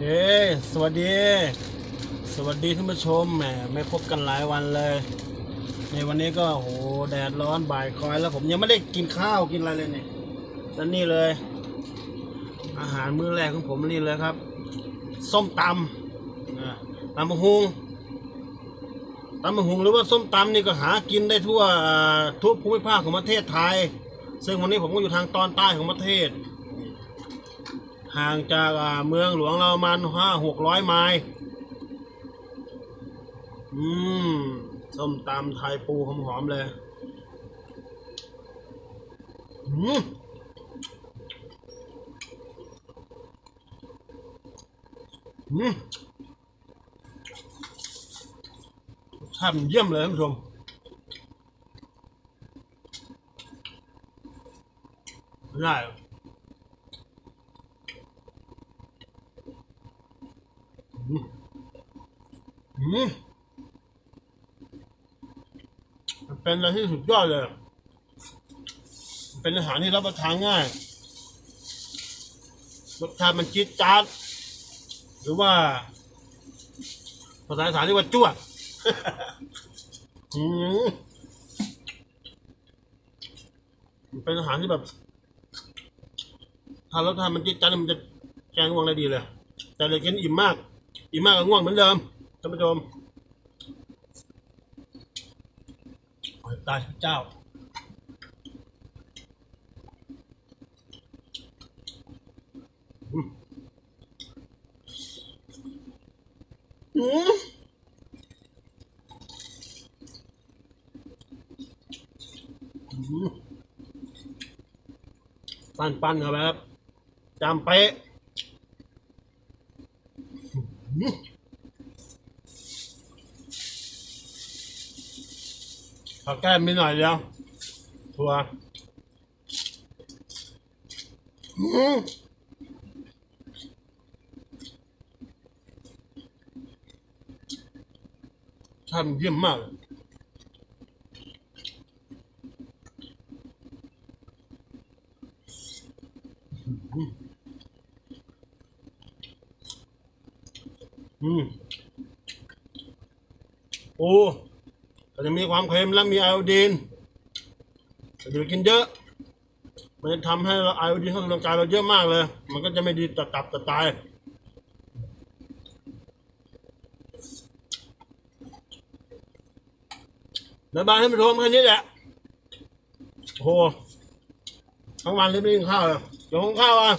เฮ้สวัสดี สวัสดีท่านผู้ชมแหมไม่พบกันหลายวันเลย ในวันนี้ก็โหแดดร้อนบ่ายคอยแล้วผมยังไม่ได้กินข้าวกินอะไรเลยเนี่ยแล้วนี่เลย อาหารมื้อแรกของผมนี่เลยครับ ส้มตำตำมะฮุงตำมะฮุงหรือว่าส้มตำนี่ก็หากินได้ทั่วทุกภูมิภาคของประเทศไทย ซึ่งวันนี้ผมก็อยู่ทางตอนใต้ของประเทศ ห่างจากเมืองหลวงเรามาณห้าหกร้อยไมล์อืมส้มตำไทยปูหอมๆเลย อืมอืมรสชาเยี่ยมเลยท่านผู้ชมไม่ได้หรอกอื มันเป็นอะไรที่สุดยอดเลย เป็นอาหารที่รับประทานง่าย รสชาติมันจี๊ดจ๊าด หรือว่า ภาษาอีสานเรียกว่าจ้วดเป็นอาหารที่แบบทานแล้วทานมันจิตจันมันจะแกงง่วงได้ดีเลย แต่เลยกินอิ่มมาก อิ่มากก็ง่วงเหมือนเดิมท่านผู้ชมตายเจ้า อืมอืมปั้นปั้นเข้าไปครับจำเป๊ะ อืมขอแก้มนิดหน่อยเดียวทัวทำเยี่ยมมากเล อืมโอ้ก็จะมีความเค็มและมีไอโอดีนแต่อย่าไปกินเยอะ มันจะทำให้เราไอโอดีนเข้าสู่ร่างกายเราเยอะมากเลย มันก็จะไม่ดีต่อตับต่อไตแล้วบายให้มันรวมแค่นี้แหละโอ้โหทั้งวันเลยไม่กินข้าวเลยเดี๋ยวของข้าวอะ